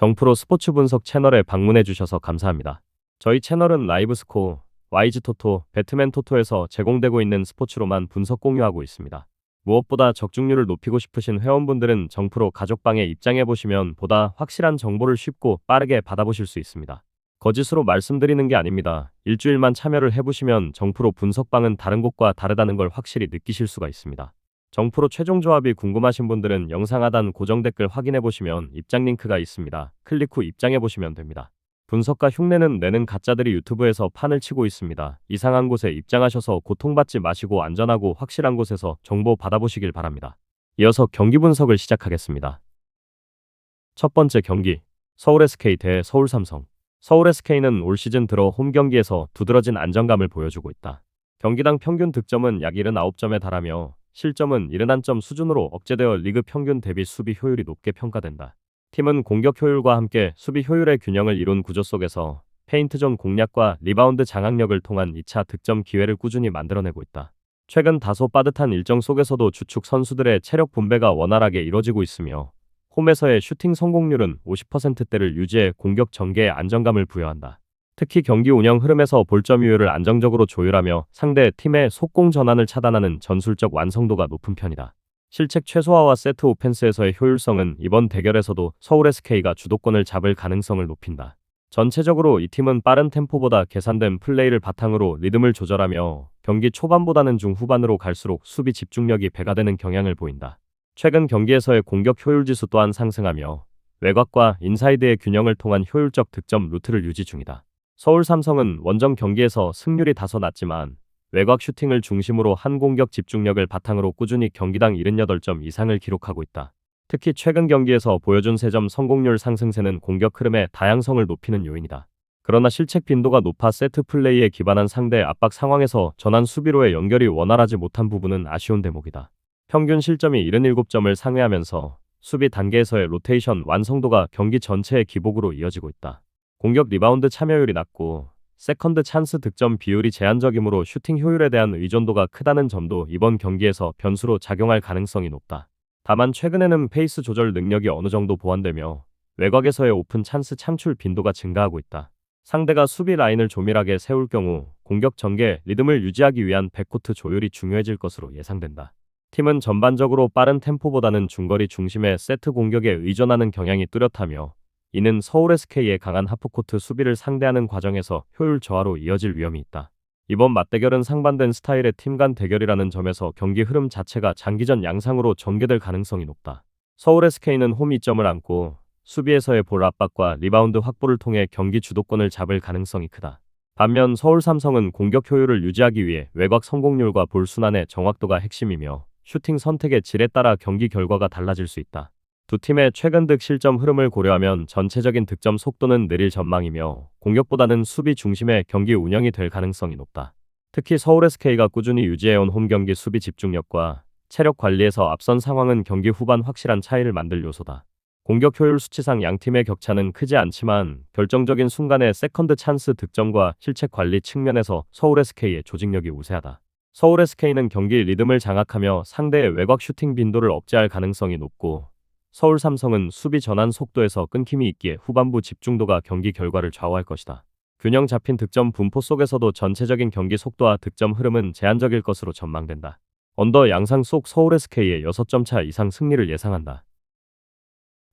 정프로 스포츠 분석 채널에 방문해 주셔서 감사합니다. 저희 채널은 라이브 스코어, 와이즈 토토, 배트맨 토토에서 제공되고 있는 스포츠로만 분석 공유하고 있습니다. 무엇보다 적중률을 높이고 싶으신 회원분들은 정프로 가족방에 입장해 보시면 보다 확실한 정보를 쉽고 빠르게 받아보실 수 있습니다. 거짓으로 말씀드리는 게 아닙니다. 일주일만 참여를 해보시면 정프로 분석방은 다른 곳과 다르다는 걸 확실히 느끼실 수가 있습니다. 정프로 최종 조합이 궁금하신 분들은 영상 하단 고정 댓글 확인해 보시면 입장 링크가 있습니다. 클릭 후 입장해 보시면 됩니다. 분석가 흉내는 내는 가짜들이 유튜브에서 판을 치고 있습니다. 이상한 곳에 입장하셔서 고통받지 마시고 안전하고 확실한 곳에서 정보 받아보시길 바랍니다. 이어서 경기 분석을 시작하겠습니다. 첫 번째 경기 서울 SK 대 서울 삼성. 서울 SK는 올 시즌 들어 홈 경기에서 두드러진 안정감을 보여주고 있다. 경기당 평균 득점은 약 79점에 달하며 실점은 71점 수준으로 억제되어 리그 평균 대비 수비 효율이 높게 평가된다. 팀은 공격 효율과 함께 수비 효율의 균형을 이룬 구조 속에서 페인트존 공략과 리바운드 장악력을 통한 2차 득점 기회를 꾸준히 만들어내고 있다. 최근 다소 빠듯한 일정 속에서도 주축 선수들의 체력 분배가 원활하게 이뤄지고 있으며 홈에서의 슈팅 성공률은 50%대를 유지해 공격 전개에 안정감을 부여한다. 특히 경기 운영 흐름에서 볼점 유효를 안정적으로 조율하며 상대 팀의 속공 전환을 차단하는 전술적 완성도가 높은 편이다. 실책 최소화와 세트 오펜스에서의 효율성은 이번 대결에서도 서울 SK가 주도권을 잡을 가능성을 높인다. 전체적으로 이 팀은 빠른 템포보다 계산된 플레이를 바탕으로 리듬을 조절하며 경기 초반보다는 중후반으로 갈수록 수비 집중력이 배가 되는 경향을 보인다. 최근 경기에서의 공격 효율 지수 또한 상승하며 외곽과 인사이드의 균형을 통한 효율적 득점 루트를 유지 중이다. 서울 삼성은 원정 경기에서 승률이 다소 낮지만 외곽 슈팅을 중심으로 한 공격 집중력을 바탕으로 꾸준히 경기당 78점 이상을 기록하고 있다. 특히 최근 경기에서 보여준 3점 성공률 상승세는 공격 흐름의 다양성을 높이는 요인이다. 그러나 실책 빈도가 높아 세트 플레이에 기반한 상대 압박 상황에서 전환 수비로의 연결이 원활하지 못한 부분은 아쉬운 대목이다. 평균 실점이 77점을 상회하면서 수비 단계에서의 로테이션 완성도가 경기 전체의 기복으로 이어지고 있다. 공격 리바운드 참여율이 낮고 세컨드 찬스 득점 비율이 제한적이므로 슈팅 효율에 대한 의존도가 크다는 점도 이번 경기에서 변수로 작용할 가능성이 높다. 다만 최근에는 페이스 조절 능력이 어느 정도 보완되며 외곽에서의 오픈 찬스 창출 빈도가 증가하고 있다. 상대가 수비 라인을 조밀하게 세울 경우 공격 전개 리듬을 유지하기 위한 백코트 조율이 중요해질 것으로 예상된다. 팀은 전반적으로 빠른 템포보다는 중거리 중심의 세트 공격에 의존하는 경향이 뚜렷하며 이는 서울 SK의 강한 하프코트 수비를 상대하는 과정에서 효율 저하로 이어질 위험이 있다. 이번 맞대결은 상반된 스타일의 팀 간 대결이라는 점에서 경기 흐름 자체가 장기전 양상으로 전개될 가능성이 높다. 서울 SK는 홈 2점을 안고 수비에서의 볼 압박과 리바운드 확보를 통해 경기 주도권을 잡을 가능성이 크다. 반면 서울 삼성은 공격 효율을 유지하기 위해 외곽 성공률과 볼 순환의 정확도가 핵심이며 슈팅 선택의 질에 따라 경기 결과가 달라질 수 있다. 두 팀의 최근 득 실점 흐름을 고려하면 전체적인 득점 속도는 느릴 전망이며 공격보다는 수비 중심의 경기 운영이 될 가능성이 높다. 특히 서울 SK가 꾸준히 유지해온 홈 경기 수비 집중력과 체력 관리에서 앞선 상황은 경기 후반 확실한 차이를 만들 요소다. 공격 효율 수치상 양 팀의 격차는 크지 않지만 결정적인 순간의 세컨드 찬스 득점과 실책 관리 측면에서 서울 SK의 조직력이 우세하다. 서울 SK는 경기 리듬을 장악하며 상대의 외곽 슈팅 빈도를 억제할 가능성이 높고 서울 삼성은 수비 전환 속도에서 끊김이 있기에 후반부 집중도가 경기 결과를 좌우할 것이다. 균형 잡힌 득점 분포 속에서도 전체적인 경기 속도와 득점 흐름은 제한적일 것으로 전망된다. 언더 양상 속 서울 SK의 6점 차 이상 승리를 예상한다.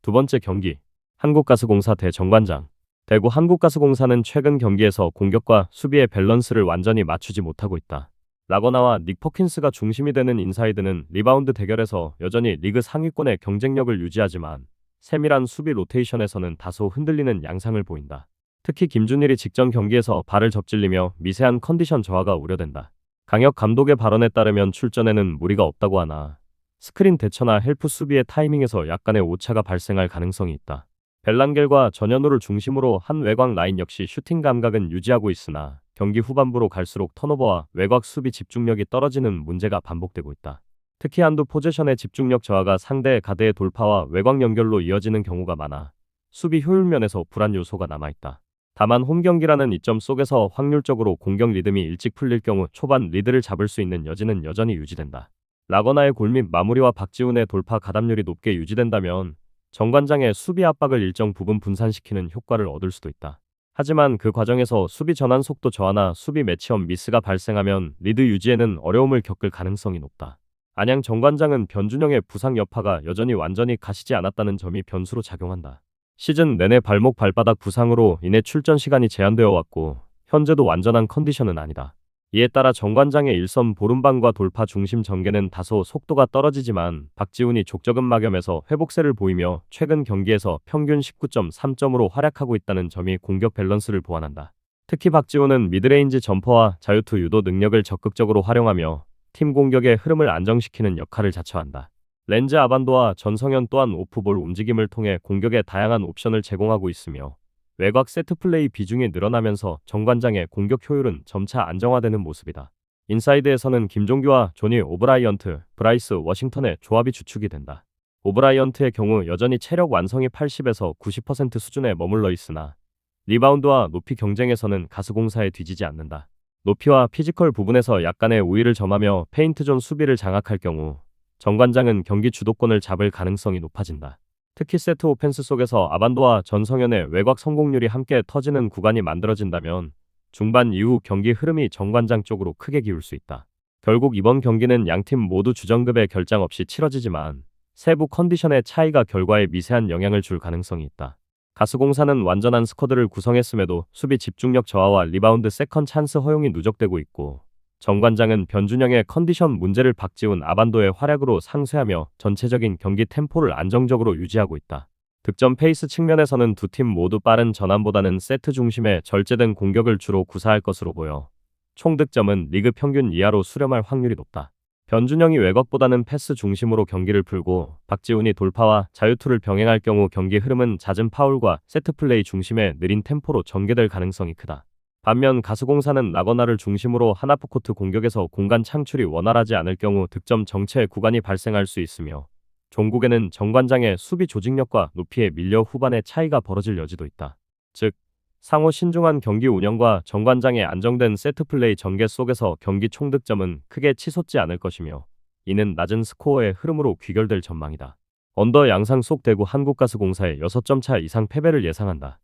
두 번째 경기 한국가스공사 대 정관장 대구 한국가스공사는 최근 경기에서 공격과 수비의 밸런스를 완전히 맞추지 못하고 있다. 라거나와 닉 퍼킨스가 중심이 되는 인사이드는 리바운드 대결에서 여전히 리그 상위권의 경쟁력을 유지하지만 세밀한 수비 로테이션에서는 다소 흔들리는 양상을 보인다. 특히 김준일이 직전 경기에서 발을 접질리며 미세한 컨디션 저하가 우려된다. 강혁 감독의 발언에 따르면 출전에는 무리가 없다고 하나 스크린 대처나 헬프 수비의 타이밍에서 약간의 오차가 발생할 가능성이 있다. 벨랑겔과 전현우를 중심으로 한 외곽 라인 역시 슈팅 감각은 유지하고 있으나 경기 후반부로 갈수록 턴오버와 외곽 수비 집중력이 떨어지는 문제가 반복되고 있다. 특히 한두 포지션의 집중력 저하가 상대 가드의 돌파와 외곽 연결로 이어지는 경우가 많아 수비 효율 면에서 불안 요소가 남아있다. 다만 홈 경기라는 이점 속에서 확률적으로 공격 리듬이 일찍 풀릴 경우 초반 리드를 잡을 수 있는 여지는 여전히 유지된다. 라거나의 골 및 마무리와 박지훈의 돌파 가담률이 높게 유지된다면 정관장의 수비 압박을 일정 부분 분산시키는 효과를 얻을 수도 있다. 하지만 그 과정에서 수비 전환 속도 저하나 수비 매치업 미스가 발생하면 리드 유지에는 어려움을 겪을 가능성이 높다. 안양 정관장은 변준영의 부상 여파가 여전히 완전히 가시지 않았다는 점이 변수로 작용한다. 시즌 내내 발목 발바닥 부상으로 인해 출전 시간이 제한되어 왔고 현재도 완전한 컨디션은 아니다. 이에 따라 정관장의 일선 보름방과 돌파 중심 전개는 다소 속도가 떨어지지만 박지훈이 족저근 막염에서 회복세를 보이며 최근 경기에서 평균 19.3점으로 활약하고 있다는 점이 공격 밸런스를 보완한다. 특히 박지훈은 미드레인지 점퍼와 자유투 유도 능력을 적극적으로 활용하며 팀 공격의 흐름을 안정시키는 역할을 자처한다. 렌즈 아반도와 전성현 또한 오프볼 움직임을 통해 공격에 다양한 옵션을 제공하고 있으며 외곽 세트 플레이 비중이 늘어나면서 정관장의 공격 효율은 점차 안정화되는 모습이다. 인사이드에서는 김종규와 조니 오브라이언트, 브라이스 워싱턴의 조합이 주축이 된다. 오브라이언트의 경우 여전히 체력 완성이 80에서 90% 수준에 머물러 있으나 리바운드와 높이 경쟁에서는 가스공사에 뒤지지 않는다. 높이와 피지컬 부분에서 약간의 우위를 점하며 페인트존 수비를 장악할 경우 정관장은 경기 주도권을 잡을 가능성이 높아진다. 특히 세트 오펜스 속에서 아반도와 전성현의 외곽 성공률이 함께 터지는 구간이 만들어진다면 중반 이후 경기 흐름이 정관장 쪽으로 크게 기울 수 있다. 결국 이번 경기는 양팀 모두 주전급의 결장 없이 치러지지만 세부 컨디션의 차이가 결과에 미세한 영향을 줄 가능성이 있다. 가스공사는 완전한 스쿼드를 구성했음에도 수비 집중력 저하와 리바운드 세컨 찬스 허용이 누적되고 있고 정관장은 변준영의 컨디션 문제를 박지훈 아반도의 활약으로 상쇄하며 전체적인 경기 템포를 안정적으로 유지하고 있다. 득점 페이스 측면에서는 두 팀 모두 빠른 전환보다는 세트 중심의 절제된 공격을 주로 구사할 것으로 보여 총 득점은 리그 평균 이하로 수렴할 확률이 높다. 변준영이 외곽보다는 패스 중심으로 경기를 풀고 박지훈이 돌파와 자유투를 병행할 경우 경기 흐름은 잦은 파울과 세트 플레이 중심의 느린 템포로 전개될 가능성이 크다. 반면 가스공사는 라거나를 중심으로 하나프코트 공격에서 공간 창출이 원활하지 않을 경우 득점 정체 구간이 발생할 수 있으며 종국에는 정관장의 수비 조직력과 높이에 밀려 후반에 차이가 벌어질 여지도 있다. 즉, 상호 신중한 경기 운영과 정관장의 안정된 세트 플레이 전개 속에서 경기 총득점은 크게 치솟지 않을 것이며 이는 낮은 스코어의 흐름으로 귀결될 전망이다. 언더 양상 속 대구 한국가스공사의 6점 차 이상 패배를 예상한다.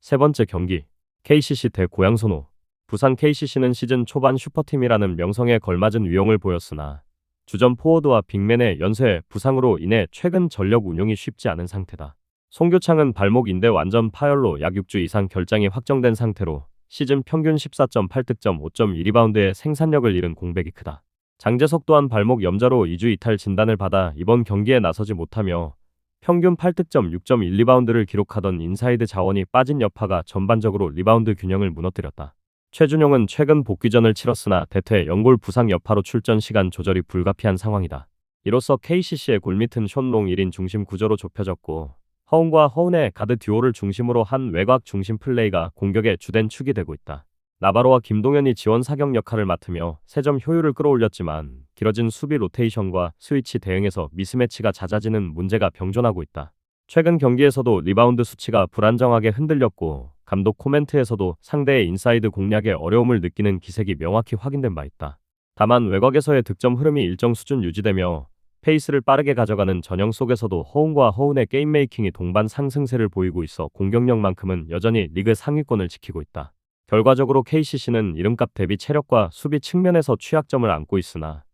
세 번째 경기 KCC 대 고양선호 부산 KCC는 시즌 초반 슈퍼팀이라는 명성에 걸맞은 위용을 보였으나 주전 포워드와 빅맨의 연쇄 부상으로 인해 최근 전력 운용이 쉽지 않은 상태다. 송교창은 발목 인대 완전 파열로 약 6주 이상 결장이 확정된 상태로 시즌 평균 14.8득점 5.1리바운드의 생산력을 잃은 공백이 크다. 장재석 또한 발목 염좌로 2주 이탈 진단을 받아 이번 경기에 나서지 못하며 평균 8득점 6.1리바운드를 기록하던 인사이드 자원이 빠진 여파가 전반적으로 리바운드 균형을 무너뜨렸다. 최준용은 최근 복귀전을 치렀으나 대퇴 연골 부상 여파로 출전 시간 조절이 불가피한 상황이다. 이로써 KCC의 골밑은 션롱 1인 중심 구조로 좁혀졌고 허운과 허운의 가드 듀오를 중심으로 한 외곽 중심 플레이가 공격의 주된 축이 되고 있다. 나바로와 김동현이 지원 사격 역할을 맡으며 세점 효율을 끌어올렸지만 길어진 수비 로테이션과 스위치 대응에서 미스매치가 잦아지는 문제가 병존하고 있다. 최근 경기에서도 리바운드 수치가 불안정하게 흔들렸고 감독 코멘트에서도 상대의 인사이드 공략에 어려움을 느끼는 기색이 명확히 확인된 바 있다. 다만 외곽에서의 득점 흐름이 일정 수준 유지되며 페이스를 빠르게 가져가는 전형 속에서도 허운과 허운의 게임 메이킹이 동반 상승세를 보이고 있어 공격력만큼은 여전히 리그 상위권을 지키고 있다. 결과적으로 KCC는 이름값 대비 체력과 수비 측면에서 취약점을 안고 있으나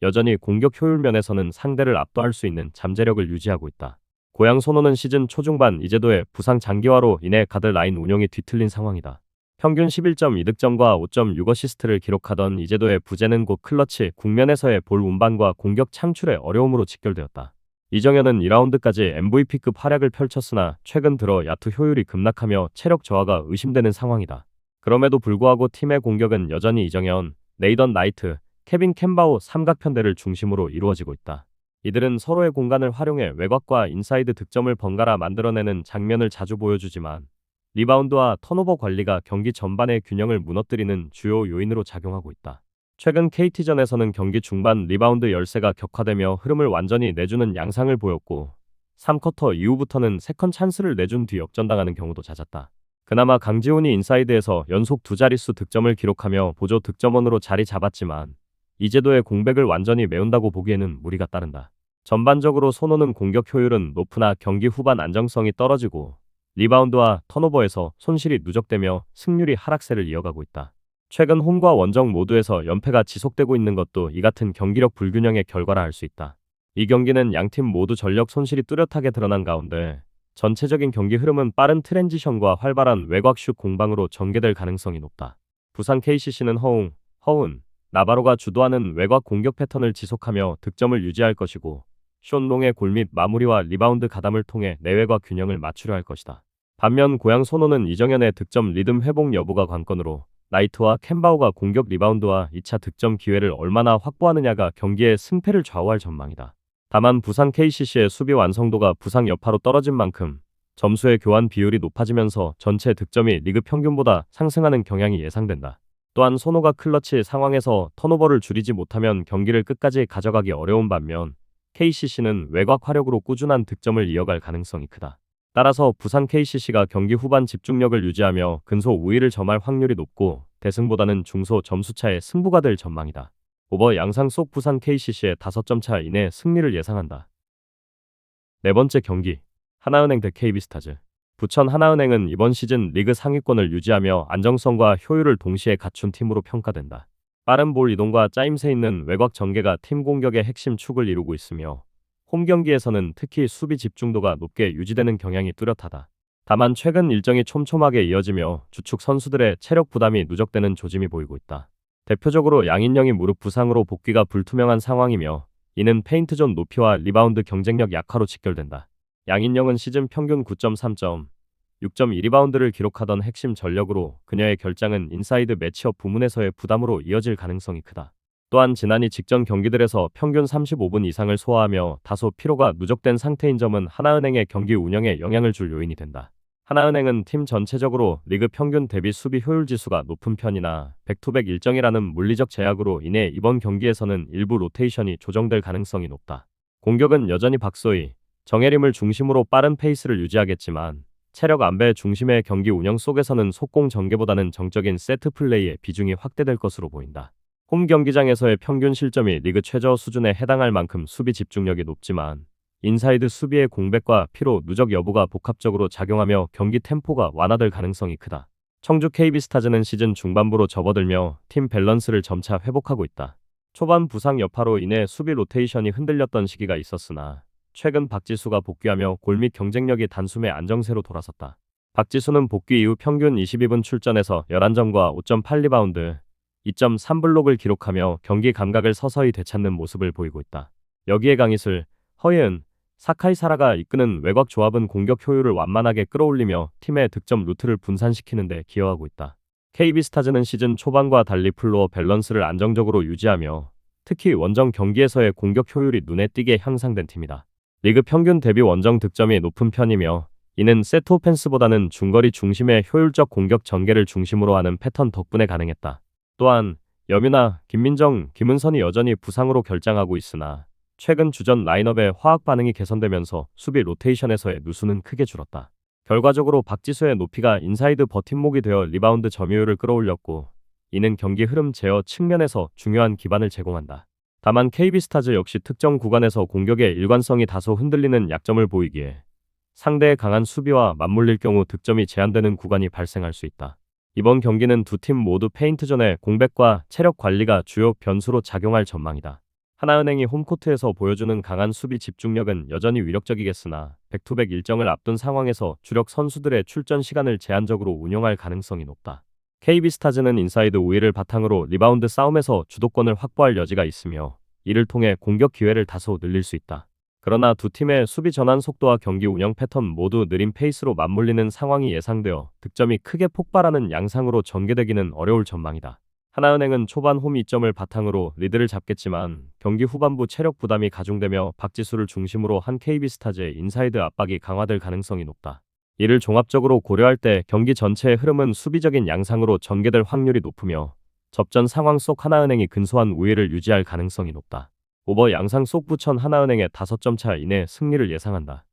여전히 공격 효율 면에서는 상대를 압도할 수 있는 잠재력을 유지하고 있다. 고양 선호는 시즌 초중반 이제도의 부상 장기화로 인해 가드 라인 운영이 뒤틀린 상황이다. 평균 11.2득점과 5.6어시스트를 기록하던 이제도의 부재는 곧 클러치 국면에서의 볼 운반과 공격 창출의 어려움으로 직결되었다. 이정현은 2라운드까지 MVP급 활약을 펼쳤으나 최근 들어 야투 효율이 급락하며 체력 저하가 의심되는 상황이다. 그럼에도 불구하고 팀의 공격은 여전히 이정현, 네이던 나이트, 케빈 캠바오 삼각편대를 중심으로 이루어지고 있다. 이들은 서로의 공간을 활용해 외곽과 인사이드 득점을 번갈아 만들어내는 장면을 자주 보여주지만 리바운드와 턴오버 관리가 경기 전반의 균형을 무너뜨리는 주요 요인으로 작용하고 있다. 최근 KT전에서는 경기 중반 리바운드 열세가 격화되며 흐름을 완전히 내주는 양상을 보였고 3쿼터 이후부터는 세컨 찬스를 내준 뒤 역전당하는 경우도 잦았다. 그나마 강지훈이 인사이드에서 연속 두 자릿수 득점을 기록하며 보조 득점원으로 자리 잡았지만 이제도의 공백을 완전히 메운다고 보기에는 무리가 따른다. 전반적으로 손오는 공격 효율은 높으나 경기 후반 안정성이 떨어지고 리바운드와 턴오버에서 손실이 누적되며 승률이 하락세를 이어가고 있다. 최근 홈과 원정 모두에서 연패가 지속되고 있는 것도 이 같은 경기력 불균형의 결과라 할 수 있다. 이 경기는 양팀 모두 전력 손실이 뚜렷하게 드러난 가운데 전체적인 경기 흐름은 빠른 트랜지션과 활발한 외곽슛 공방으로 전개될 가능성이 높다. 부산 KCC는 허웅, 허운, 나바로가 주도하는 외곽 공격 패턴을 지속하며 득점을 유지할 것이고 숀롱의 골 및 마무리와 리바운드 가담을 통해 내외과 균형을 맞추려 할 것이다. 반면 고양 손호는 이정현의 득점 리듬 회복 여부가 관건으로 나이트와 캔바우가 공격 리바운드와 2차 득점 기회를 얼마나 확보하느냐가 경기의 승패를 좌우할 전망이다. 다만 부산 KCC의 수비 완성도가 부상 여파로 떨어진 만큼 점수의 교환 비율이 높아지면서 전체 득점이 리그 평균보다 상승하는 경향이 예상된다. 또한 손호가 클러치 상황에서 턴오버를 줄이지 못하면 경기를 끝까지 가져가기 어려운 반면 KCC는 외곽 화력으로 꾸준한 득점을 이어갈 가능성이 크다. 따라서 부산 KCC가 경기 후반 집중력을 유지하며 근소 우위를 점할 확률이 높고 대승보다는 중소 점수차의 승부가 될 전망이다. 오버 양상 속 부산 KCC의 5점 차 이내 승리를 예상한다. 네 번째 경기 하나은행 대 KB스타즈 부천 하나은행은 이번 시즌 리그 상위권을 유지하며 안정성과 효율을 동시에 갖춘 팀으로 평가된다. 빠른 볼 이동과 짜임새 있는 외곽 전개가 팀 공격의 핵심 축을 이루고 있으며 홈 경기에서는 특히 수비 집중도가 높게 유지되는 경향이 뚜렷하다. 다만 최근 일정이 촘촘하게 이어지며 주축 선수들의 체력 부담이 누적되는 조짐이 보이고 있다. 대표적으로 양인영이 무릎 부상으로 복귀가 불투명한 상황이며 이는 페인트존 높이와 리바운드 경쟁력 약화로 직결된다. 양인영은 시즌 평균 9.3점, 6.2리바운드를 기록하던 핵심 전력으로 그녀의 결장은 인사이드 매치업 부문에서의 부담으로 이어질 가능성이 크다. 또한 지난이 직전 경기들에서 평균 35분 이상을 소화하며 다소 피로가 누적된 상태인 점은 하나은행의 경기 운영에 영향을 줄 요인이 된다. 하나은행은 팀 전체적으로 리그 평균 대비 수비 효율 지수가 높은 편이나 백투백 일정이라는 물리적 제약으로 인해 이번 경기에서는 일부 로테이션이 조정될 가능성이 높다. 공격은 여전히 박소희, 정혜림을 중심으로 빠른 페이스를 유지하겠지만 체력 안배 중심의 경기 운영 속에서는 속공 전개보다는 정적인 세트 플레이의 비중이 확대될 것으로 보인다. 홈 경기장에서의 평균 실점이 리그 최저 수준에 해당할 만큼 수비 집중력이 높지만 인사이드 수비의 공백과 피로 누적 여부가 복합적으로 작용하며 경기 템포가 완화될 가능성이 크다. 청주 KB스타즈는 시즌 중반부로 접어들며 팀 밸런스를 점차 회복하고 있다. 초반 부상 여파로 인해 수비 로테이션이 흔들렸던 시기가 있었으나 최근 박지수가 복귀하며 골및 경쟁력이 단숨에 안정세로 돌아섰다. 박지수는 복귀 이후 평균 22분 출전에서 11점과 5.8리바운드, 2.3블록을 기록하며 경기 감각을 서서히 되찾는 모습을 보이고 있다. 여기에 강희슬, 허예은, 사카이 사라가 이끄는 외곽 조합은 공격 효율을 완만하게 끌어올리며 팀의 득점 루트를 분산시키는 데 기여하고 있다. KB스타즈는 시즌 초반과 달리 플로어 밸런스를 안정적으로 유지하며 특히 원정 경기에서의 공격 효율이 눈에 띄게 향상된 팀이다. 리그 평균 대비 원정 득점이 높은 편이며 이는 세트 오펜스보다는 중거리 중심의 효율적 공격 전개를 중심으로 하는 패턴 덕분에 가능했다. 또한 여민아, 김민정, 김은선이 여전히 부상으로 결장하고 있으나 최근 주전 라인업의 화학 반응이 개선되면서 수비 로테이션에서의 누수는 크게 줄었다. 결과적으로 박지수의 높이가 인사이드 버팀목이 되어 리바운드 점유율을 끌어올렸고 이는 경기 흐름 제어 측면에서 중요한 기반을 제공한다. 다만 KB스타즈 역시 특정 구간에서 공격의 일관성이 다소 흔들리는 약점을 보이기에 상대의 강한 수비와 맞물릴 경우 득점이 제한되는 구간이 발생할 수 있다. 이번 경기는 두 팀 모두 페인트전의 공백과 체력 관리가 주요 변수로 작용할 전망이다. 하나은행이 홈코트에서 보여주는 강한 수비 집중력은 여전히 위력적이겠으나 백투백 일정을 앞둔 상황에서 주력 선수들의 출전 시간을 제한적으로 운영할 가능성이 높다. KB스타즈는 인사이드 우위를 바탕으로 리바운드 싸움에서 주도권을 확보할 여지가 있으며 이를 통해 공격 기회를 다소 늘릴 수 있다. 그러나 두 팀의 수비 전환 속도와 경기 운영 패턴 모두 느린 페이스로 맞물리는 상황이 예상되어 득점이 크게 폭발하는 양상으로 전개되기는 어려울 전망이다. 하나은행은 초반 홈 2점을 바탕으로 리드를 잡겠지만 경기 후반부 체력 부담이 가중되며 박지수를 중심으로 한 KB스타즈의 인사이드 압박이 강화될 가능성이 높다. 이를 종합적으로 고려할 때 경기 전체의 흐름은 수비적인 양상으로 전개될 확률이 높으며 접전 상황 속 하나은행이 근소한 우위를 유지할 가능성이 높다. 오버 양상 속 부천 하나은행의 5점 차 이내 승리를 예상한다.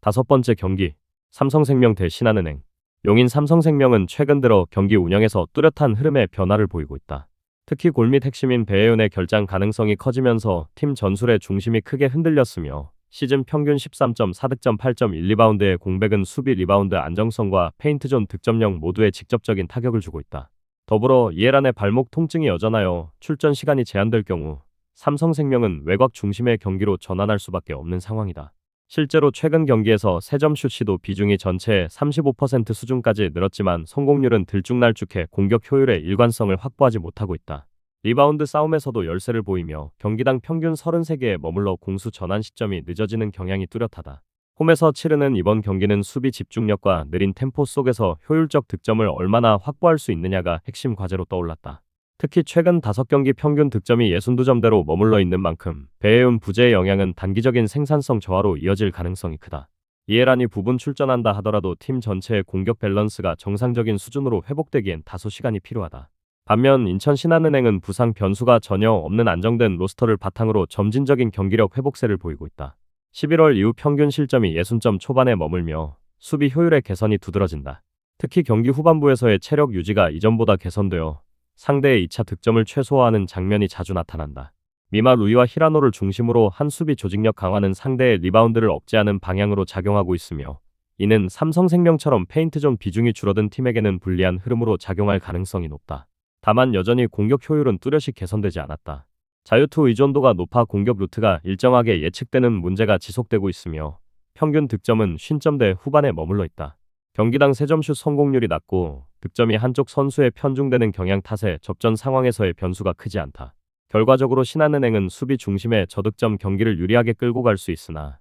다섯 번째 경기 삼성생명 대 신한은행 용인 삼성생명은 최근 들어 경기 운영에서 뚜렷한 흐름의 변화를 보이고 있다. 특히 골밑 핵심인 배혜윤의 결장 가능성이 커지면서 팀 전술의 중심이 크게 흔들렸으며 시즌 평균 13.4득점 8.1리바운드의 공백은 수비 리바운드 안정성과 페인트존 득점력 모두에 직접적인 타격을 주고 있다. 더불어 이해란의 발목 통증이 여전하여 출전 시간이 제한될 경우 삼성생명은 외곽 중심의 경기로 전환할 수밖에 없는 상황이다. 실제로 최근 경기에서 3점 슛 시도 비중이 전체의 35% 수준까지 늘었지만 성공률은 들쭉날쭉해 공격 효율의 일관성을 확보하지 못하고 있다. 리바운드 싸움에서도 열세를 보이며 경기당 평균 33개에 머물러 공수 전환 시점이 늦어지는 경향이 뚜렷하다. 홈에서 치르는 이번 경기는 수비 집중력과 느린 템포 속에서 효율적 득점을 얼마나 확보할 수 있느냐가 핵심 과제로 떠올랐다. 특히 최근 5경기 평균 득점이 62점대로 머물러 있는 만큼 배혜은 부재의 영향은 단기적인 생산성 저하로 이어질 가능성이 크다. 이해란이 부분 출전한다 하더라도 팀 전체의 공격 밸런스가 정상적인 수준으로 회복되기엔 다소 시간이 필요하다. 반면 인천 신한은행은 부상 변수가 전혀 없는 안정된 로스터를 바탕으로 점진적인 경기력 회복세를 보이고 있다. 11월 이후 평균 실점이 60점 초반에 머물며 수비 효율의 개선이 두드러진다. 특히 경기 후반부에서의 체력 유지가 이전보다 개선되어 상대의 2차 득점을 최소화하는 장면이 자주 나타난다. 미마 루이와 히라노를 중심으로 한 수비 조직력 강화는 상대의 리바운드를 억제하는 방향으로 작용하고 있으며 이는 삼성생명처럼 페인트존 비중이 줄어든 팀에게는 불리한 흐름으로 작용할 가능성이 높다. 다만 여전히 공격 효율은 뚜렷이 개선되지 않았다. 자유투 의존도가 높아 공격 루트가 일정하게 예측되는 문제가 지속되고 있으며 평균 득점은 50점대 후반에 머물러 있다. 경기당 3점슛 성공률이 낮고 득점이 한쪽 선수에 편중되는 경향 탓에 접전 상황에서의 변수가 크지 않다. 결과적으로 신한은행은 수비 중심의 저득점 경기를 유리하게 끌고 갈 수 있으나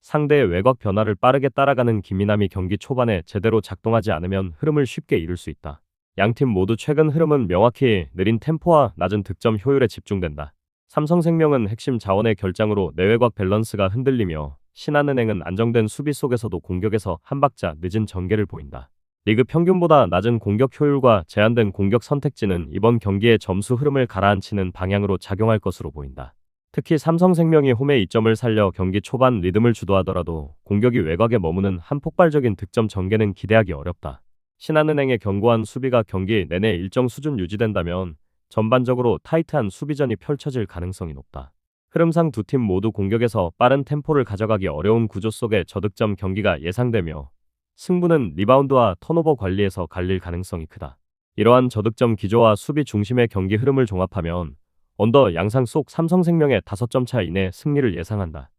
상대의 외곽 변화를 빠르게 따라가는 김민남이 경기 초반에 제대로 작동하지 않으면 흐름을 쉽게 잃을 수 있다. 양팀 모두 최근 흐름은 명확히 느린 템포와 낮은 득점 효율에 집중된다. 삼성생명은 핵심 자원의 결장으로 내외곽 밸런스가 흔들리며 신한은행은 안정된 수비 속에서도 공격에서 한 박자 늦은 전개를 보인다. 리그 평균보다 낮은 공격 효율과 제한된 공격 선택지는 이번 경기의 점수 흐름을 가라앉히는 방향으로 작용할 것으로 보인다. 특히 삼성생명이 홈에 2점을 살려 경기 초반 리듬을 주도하더라도 공격이 외곽에 머무는 한 폭발적인 득점 전개는 기대하기 어렵다. 신한은행의 견고한 수비가 경기 내내 일정 수준 유지된다면 전반적으로 타이트한 수비전이 펼쳐질 가능성이 높다. 흐름상 두 팀 모두 공격에서 빠른 템포를 가져가기 어려운 구조 속의 저득점 경기가 예상되며 승부는 리바운드와 턴오버 관리에서 갈릴 가능성이 크다. 이러한 저득점 기조와 수비 중심의 경기 흐름을 종합하면 언더 양상 속 삼성생명의 5점 차 이내 승리를 예상한다.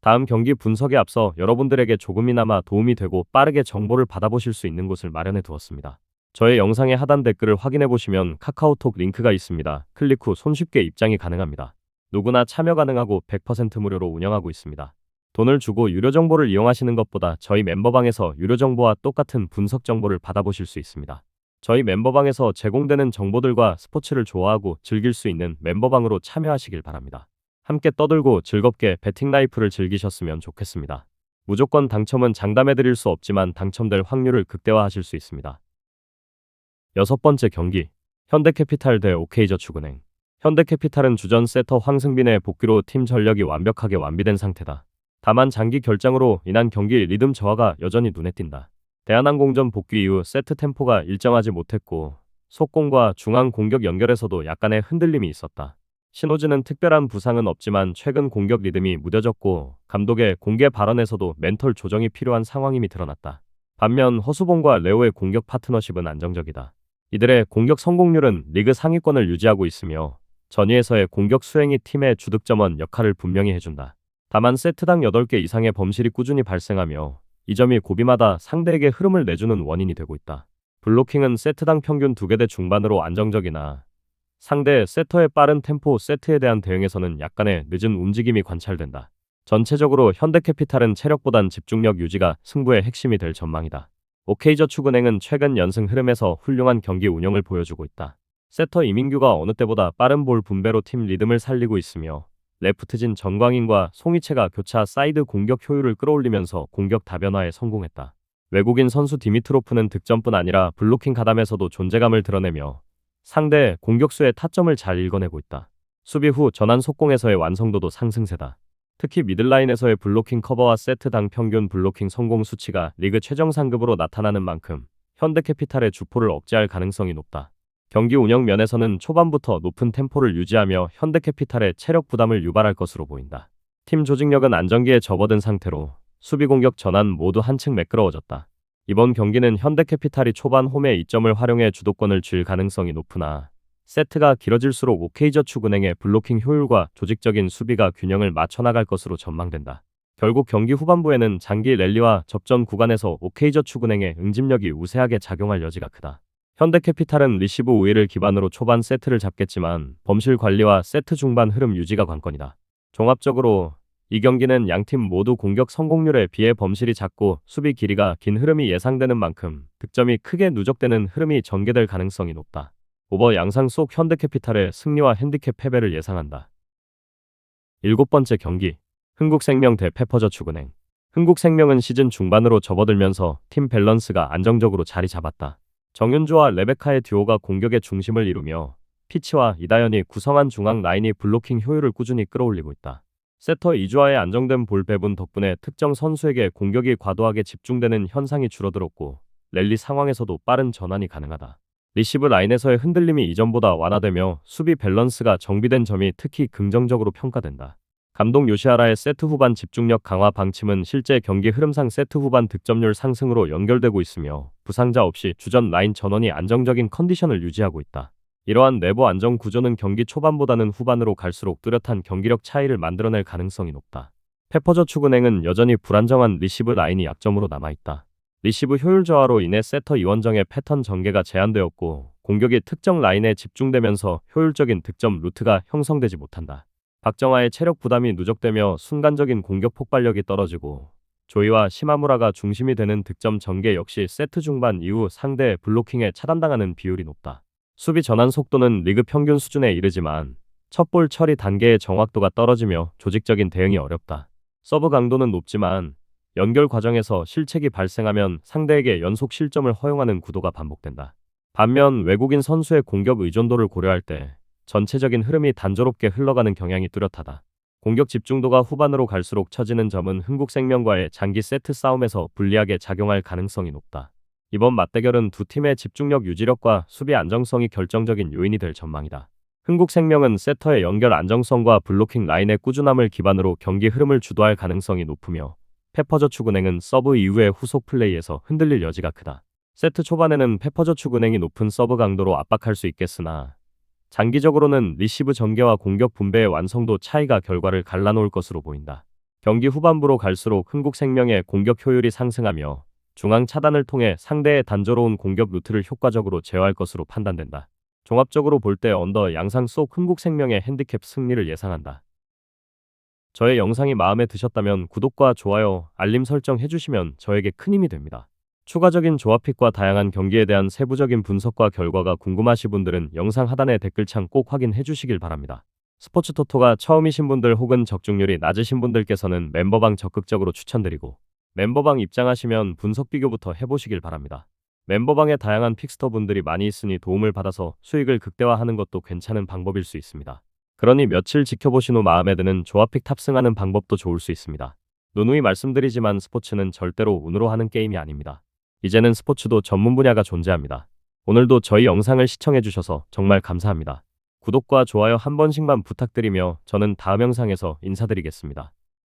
다음 경기 분석에 앞서 여러분들에게 조금이나마 도움이 되고 빠르게 정보를 받아보실 수 있는 곳을 마련해 두었습니다. 저의 영상의 하단 댓글을 확인해 보시면 카카오톡 링크가 있습니다. 클릭 후 손쉽게 입장이 가능합니다. 누구나 참여 가능하고 100% 무료로 운영하고 있습니다. 돈을 주고 유료 정보를 이용하시는 것보다 저희 멤버방에서 유료 정보와 똑같은 분석 정보를 받아보실 수 있습니다. 저희 멤버방에서 제공되는 정보들과 스포츠를 좋아하고 즐길 수 있는 멤버방으로 참여하시길 바랍니다. 함께 떠들고 즐겁게 배팅 라이프를 즐기셨으면 좋겠습니다. 무조건 당첨은 장담해 드릴 수 없지만 당첨될 확률을 극대화하실 수 있습니다. 여섯 번째 경기 현대캐피탈 대 OK저축은행 현대캐피탈은 주전 세터 황승빈의 복귀로 팀 전력이 완벽하게 완비된 상태다. 다만 장기 결장으로 인한 경기 리듬 저하가 여전히 눈에 띈다. 대한항공전 복귀 이후 세트 템포가 일정하지 못했고 속공과 중앙 공격 연결에서도 약간의 흔들림이 있었다. 신호진은 특별한 부상은 없지만 최근 공격 리듬이 무뎌졌고 감독의 공개 발언에서도 멘털 조정이 필요한 상황임이 드러났다. 반면 허수봉과 레오의 공격 파트너십은 안정적이다. 이들의 공격 성공률은 리그 상위권을 유지하고 있으며 전위에서의 공격 수행이 팀의 주득점원 역할을 분명히 해준다. 다만 세트당 8개 이상의 범실이 꾸준히 발생하며 이 점이 고비마다 상대에게 흐름을 내주는 원인이 되고 있다. 블로킹은 세트당 평균 2개 대 중반으로 안정적이나 상대 세터의 빠른 템포 세트에 대한 대응에서는 약간의 늦은 움직임이 관찰된다. 전체적으로 현대캐피탈은 체력보단 집중력 유지가 승부의 핵심이 될 전망이다. OK저축은행은 최근 연승 흐름에서 훌륭한 경기 운영을 보여주고 있다. 세터 이민규가 어느 때보다 빠른 볼 분배로 팀 리듬을 살리고 있으며 레프트진 전광인과 송이채가 교차 사이드 공격 효율을 끌어올리면서 공격 다변화에 성공했다. 외국인 선수 디미트로프는 득점뿐 아니라 블로킹 가담에서도 존재감을 드러내며 상대 공격수의 타점을 잘 읽어내고 있다. 수비 후 전환 속공에서의 완성도도 상승세다. 특히 미들라인에서의 블로킹 커버와 세트당 평균 블로킹 성공 수치가 리그 최정 상급으로 나타나는 만큼 현대캐피탈의 주포를 억제할 가능성이 높다. 경기 운영 면에서는 초반부터 높은 템포를 유지하며 현대캐피탈의 체력 부담을 유발할 것으로 보인다. 팀 조직력은 안정기에 접어든 상태로 수비 공격 전환 모두 한층 매끄러워졌다. 이번 경기는 현대캐피탈이 초반 홈의 이점을 활용해 주도권을 쥘 가능성이 높으나 세트가 길어질수록 OK저축은행의 블로킹 효율과 조직적인 수비가 균형을 맞춰 나갈 것으로 전망된다. 결국 경기 후반부에는 장기 랠리와 접전 구간에서 OK저축은행의 응집력이 우세하게 작용할 여지가 크다. 현대캐피탈은 리시브 우위를 기반으로 초반 세트를 잡겠지만 범실 관리와 세트 중반 흐름 유지가 관건이다. 종합적으로 이 경기는 양팀 모두 공격 성공률에 비해 범실이 작고 수비 길이가 긴 흐름이 예상되는 만큼 득점이 크게 누적되는 흐름이 전개될 가능성이 높다. 오버 양상 속 현대캐피탈의 승리와 핸디캡 패배를 예상한다. 일곱 번째 경기 흥국생명 대 페퍼저축은행 흥국생명은 시즌 중반으로 접어들면서 팀 밸런스가 안정적으로 자리 잡았다. 정윤주와 레베카의 듀오가 공격의 중심을 이루며 피치와 이다연이 구성한 중앙 라인이 블로킹 효율을 꾸준히 끌어올리고 있다. 세터 이주아의 안정된 볼 배분 덕분에 특정 선수에게 공격이 과도하게 집중되는 현상이 줄어들었고 랠리 상황에서도 빠른 전환이 가능하다. 리시브 라인에서의 흔들림이 이전보다 완화되며 수비 밸런스가 정비된 점이 특히 긍정적으로 평가된다. 감독 요시하라의 세트 후반 집중력 강화 방침은 실제 경기 흐름상 세트 후반 득점률 상승으로 연결되고 있으며 부상자 없이 주전 라인 전원이 안정적인 컨디션을 유지하고 있다. 이러한 내부 안정 구조는 경기 초반보다는 후반으로 갈수록 뚜렷한 경기력 차이를 만들어낼 가능성이 높다. 페퍼저축은행은 여전히 불안정한 리시브 라인이 약점으로 남아있다. 리시브 효율 저하로 인해 세터 이원정의 패턴 전개가 제한되었고 공격이 특정 라인에 집중되면서 효율적인 득점 루트가 형성되지 못한다. 박정아의 체력 부담이 누적되며 순간적인 공격 폭발력이 떨어지고 조이와 시마무라가 중심이 되는 득점 전개 역시 세트 중반 이후 상대 블로킹에 차단당하는 비율이 높다. 수비 전환 속도는 리그 평균 수준에 이르지만 첫 볼 처리 단계의 정확도가 떨어지며 조직적인 대응이 어렵다. 서브 강도는 높지만 연결 과정에서 실책이 발생하면 상대에게 연속 실점을 허용하는 구도가 반복된다. 반면 외국인 선수의 공격 의존도를 고려할 때 전체적인 흐름이 단조롭게 흘러가는 경향이 뚜렷하다. 공격 집중도가 후반으로 갈수록 처지는 점은 흥국생명과의 장기 세트 싸움에서 불리하게 작용할 가능성이 높다. 이번 맞대결은 두 팀의 집중력 유지력과 수비 안정성이 결정적인 요인이 될 전망이다. 흥국생명은 세터의 연결 안정성과 블로킹 라인의 꾸준함을 기반으로 경기 흐름을 주도할 가능성이 높으며 페퍼저축은행은 서브 이후의 후속 플레이에서 흔들릴 여지가 크다. 세트 초반에는 페퍼저축은행이 높은 서브 강도로 압박할 수 있겠으나 장기적으로는 리시브 전개와 공격 분배의 완성도 차이가 결과를 갈라놓을 것으로 보인다. 경기 후반부로 갈수록 흥국생명의 공격 효율이 상승하며 중앙 차단을 통해 상대의 단조로운 공격 루트를 효과적으로 제어할 것으로 판단된다. 종합적으로 볼 때 언더 양상 속 흥국생명의 핸디캡 승리를 예상한다. 저의 영상이 마음에 드셨다면 구독과 좋아요, 알림 설정 해주시면 저에게 큰 힘이 됩니다. 추가적인 조합픽과 다양한 경기에 대한 세부적인 분석과 결과가 궁금하신 분들은 영상 하단의 댓글창 꼭 확인해 주시길 바랍니다. 스포츠 토토가 처음이신 분들 혹은 적중률이 낮으신 분들께서는 멤버방 적극적으로 추천드리고 멤버방 입장하시면 분석 비교부터 해보시길 바랍니다. 멤버방에 다양한 픽스터 분들이 많이 있으니 도움을 받아서 수익을 극대화하는 것도 괜찮은 방법일 수 있습니다. 그러니 며칠 지켜보신 후 마음에 드는 조합픽 탑승하는 방법도 좋을 수 있습니다. 누누이 말씀드리지만 스포츠는 절대로 운으로 하는 게임이 아닙니다. 이제는 스포츠도 전문 분야가 존재합니다. 오늘도 저희 영상을 시청해주셔서 정말 감사합니다. 구독과 좋아요 한 번씩만 부탁드리며 저는 다음 영상에서 인사드리겠습니다.